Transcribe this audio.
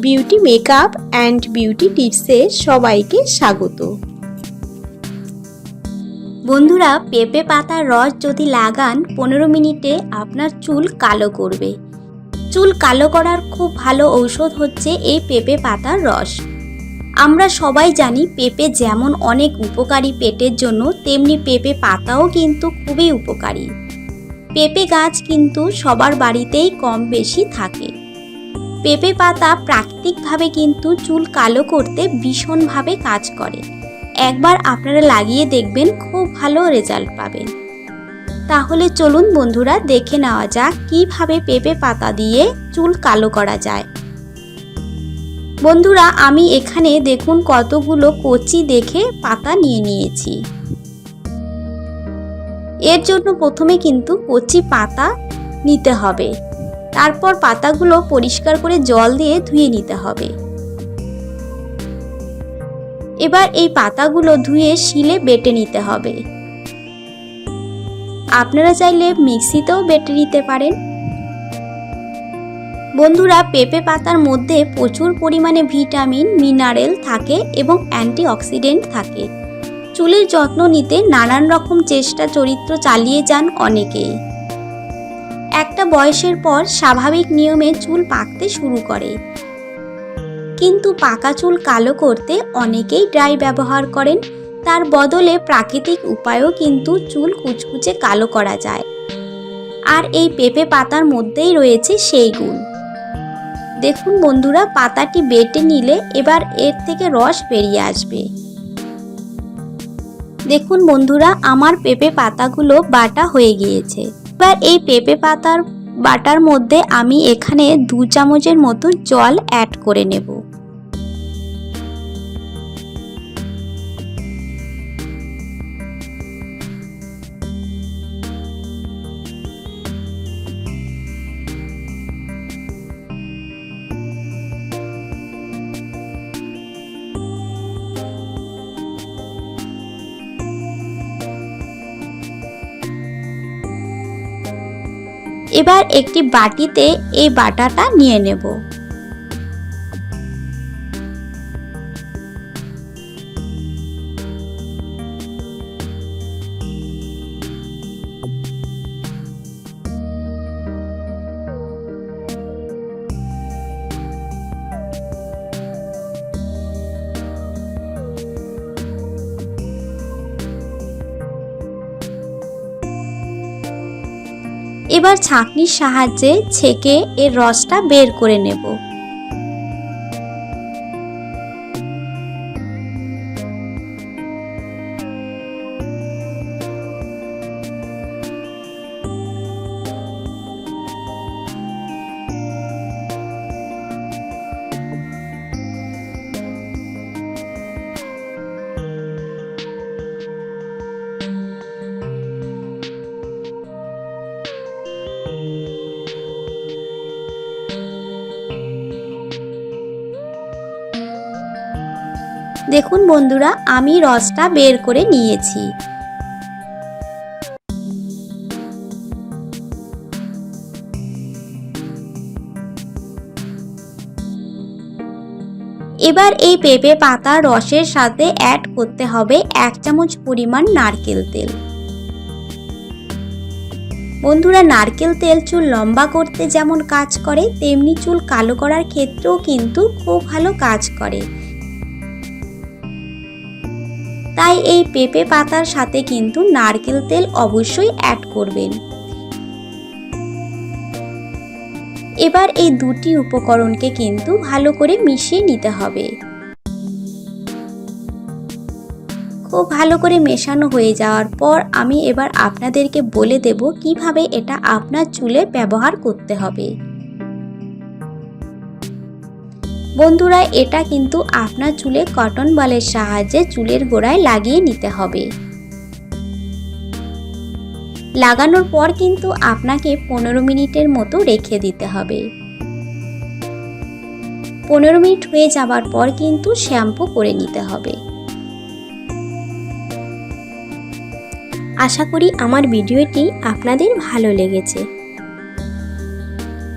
Beauty makeup and beauty টিপসে সবাইকে স্বাগত। বন্ধুরা, পেঁপে পাতার রস যদি লাগান, পনেরো মিনিটে আপনার চুল কালো করবে। চুল কালো করার খুব ভালো ঔষধ হচ্ছে এই পেঁপে পাতার রস। আমরা সবাই জানি পেঁপে যেমন অনেক উপকারী পেটের জন্য, তেমনি পেঁপে পাতাও কিন্তু খুবই উপকারী। পেঁপে গাছ কিন্তু সবার বাড়িতেই কম বেশি থাকে। পেঁপে পাতা প্রাকৃতিকভাবে কিন্তু চুল কালো করতে ভীষণভাবে কাজ করে। একবার আপনারা লাগিয়ে দেখবেন, খুব ভালো রেজাল্ট পাবেন। তাহলে চলুন বন্ধুরা, দেখে নেওয়া যাক কীভাবে পেঁপে পাতা দিয়ে চুল কালো করা যায়। বন্ধুরা, আমি এখানে দেখুন কতগুলো কচি দেখে পাতা নিয়ে নিয়েছি। এর জন্য প্রথমে কিন্তু কচি পাতা নিতে হবে। তারপর পাতাগুলো পরিষ্কার করে জল দিয়ে ধুয়ে নিতে হবে। এবার এই পাতাগুলো ধুয়ে শিলে বেটে নিতে হবে। আপনারা চাইলে মিক্সিতেও বেটে নিতে পারেন। বন্ধুরা, পেঁপে পাতার মধ্যে প্রচুর পরিমাণে ভিটামিন, মিনারেল থাকে এবং অ্যান্টিঅক্সিডেন্ট থাকে। চুলের যত্ন নিতে নানান রকম চেষ্টা, চরিত্র চালিয়ে যান অনেকেই। একটা বয়সের পর স্বাভাবিক নিয়মে চুল পাকতে শুরু করে। কিন্তু পাকা চুল কালো করতে অনেকেই ড্রাই ব্যবহার করেন। তার বদলে প্রাকৃতিক উপায়েও কিন্তু চুল কুচকুচে কালো করা যায়। আর এই পেঁপে পাতার মধ্যেই রয়েছে সেই গুণ। দেখুন বন্ধুরা, পাতাটি বেটে নিলে এবার এর থেকে রস বেরিয়ে আসবে। দেখুন বন্ধুরা, আমার পেঁপে পাতাগুলো বাটা হয়ে গিয়েছে। এবার এই পেঁপে পাতার বাটার মধ্যে আমি এখানে দু চামচের মতো জল অ্যাড করে নেব। এবার একটি বাটিতে এই বাটাটা নিয়ে নেব। এবার ছাঁকনির সাহায্যে ছেঁকে এর রসটা বের করে নেব। দেখুন বন্ধুরা, আমি রসটা বের করে নিয়েছি। এবার এই পেঁপে পাতা রসের সাথে অ্যাড করতে হবে এক চামচ পরিমাণ নারকেল তেল। বন্ধুরা, নারকেল তেল চুল লম্বা করতে যেমন কাজ করে, তেমনি চুল কালো করার ক্ষেত্রেও কিন্তু খুব ভালো কাজ করে। তাই এই পেঁপে পাতার সাথে কিন্তু নারকেল তেল অবশ্যই অ্যাড করবেন। এবার এই দুটি উপকরণকে কিন্তু ভালো করে মিশিয়ে নিতে হবে। খুব ভালো করে মেশানো হয়ে যাওয়ার পর আমি এবার আপনাদেরকে বলে দেব কীভাবে এটা আপনার চুলে ব্যবহার করতে হবে। বন্ধুরা, এটা কিন্তু আপনার চুলে কটন বলের সাহায্যে চুলের গোড়ায় লাগিয়ে নিতে হবে। লাগানোর পর কিন্তু আপনাকে পনেরো মিনিটের মতো রেখে দিতে হবে। পনেরো মিনিট হয়ে যাবার পর কিন্তু শ্যাম্পু করে নিতে হবে। আশা করি আমার ভিডিওটি আপনাদের ভালো লেগেছে।